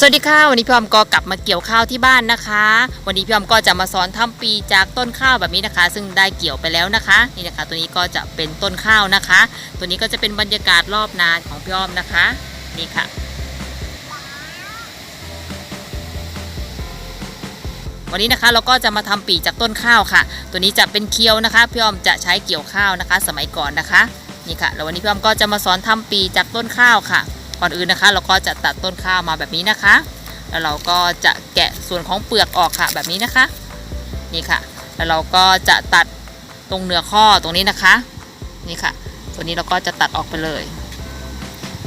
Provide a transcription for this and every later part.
สวัสดีค่ะวันนี้พี่ออมก็กลับมาเกี่ยวข้าวที่บ้านนะคะ วันนี้พี่ออมก็จะมาสอนทำปีจากต้นข้าวแบบนี้นะคะ ซึ่งได้เกี่ยวไปแล้วนะคะ นี่นะคะ ตัวนี้ก็จะเป็นต้นข้าวนะคะ ตัวนี้ก็จะเป็นบรรยากาศรอบนาของพี่ออมนะคะ นี่ค่ะ วันนี้นะคะเราก็จะมาทำปีจากต้นข้าวค่ะ ตัวนี้จะเป็นเคียวนะคะพี่ออมจะใช้เกี่ยวข้าวนะคะ สมัยก่อนนะคะนี่ค่ะแล้ววันนี้พี่ออมก็จะมาสอนทำปีจากต้นข้าวค่ะ ก่อนอื่นนะคะ เราก็จะตัดต้นข้าวมาแบบนี้นะคะ แล้วเราก็จะแกะส่วนของเปลือกออกค่ะแบบนี้นะคะ นี่ค่ะ แล้วเราก็จะตัดตรงเนื้อข้อตรงนี้นะคะ นี่ค่ะ ตัวนี้เราก็จะตัดออกไปเลย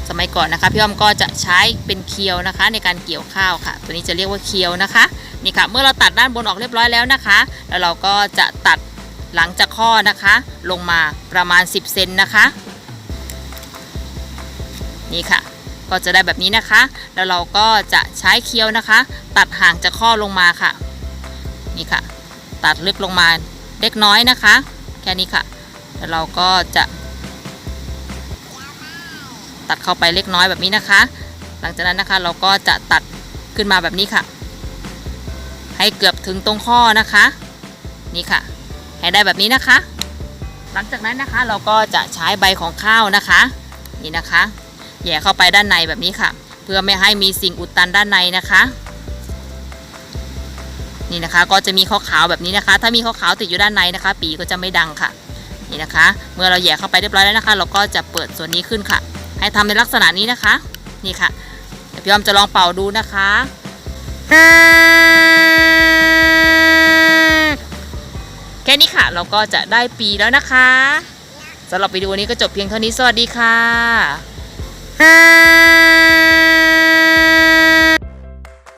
สมัยก่อนนะคะพี่อ้อมก็จะใช้เป็นเคียวนะคะ ในการเกี่ยวข้าวค่ะ ตัวนี้จะเรียกว่าเคียวนะคะ นี่ค่ะ เมื่อเราตัดด้านบนออกเรียบร้อยแล้วนะคะ แล้วเราก็จะตัดหลังจากข้อนะคะ ลงมาประมาณ 10เซนนะคะ ก็จะได้แบบนี้นะคะ แล้วเราก็จะใช้เคี้ยวนะคะ ตัดห่างจากข้อลงมาค่ะ นี่ค่ะ ตัดลึกลงมาเล็กน้อยนะคะ แค่นี้ค่ะ แล้วเราก็จะ ตัดเข้าไปเล็กน้อยแบบนี้นะคะ หลังจากนั้นนะคะเราก็จะตัดขึ้นมาแบบนี้ค่ะ ให้เกือบถึงตรงข้อนะคะ นี่ค่ะ ให้ได้แบบนี้นะคะ หลังจากนั้นนะคะเราก็จะใช้ใบของข้าวนะคะ นี่นะคะ แย่เข้าไปด้านในแบบนี้ค่ะ เพื่อไม่ให้มีสิ่งอุดตันด้านในนะคะ นี่นะคะก็จะมีข้อขาวแบบนี้นะคะ ถ้ามีข้อขาวติดอยู่ด้านในนะคะ ปีก็จะไม่ดังค่ะนี่นะคะ เมื่อเราแย่เข้าไปเรียบร้อยแล้วนะคะ เราก็จะเปิดส่วนนี้ขึ้นค่ะ ให้ทำในลักษณะนี้นะคะ นี่ค่ะเดี๋ยวพี่อ้อมจะลองเป่าดูนะคะแค่นี้ค่ะ เราก็จะได้ปีแล้วนะคะสำหรับวิดีโอนี้ก็จบเพียงเท่านี้สวัสดีค่ะ ah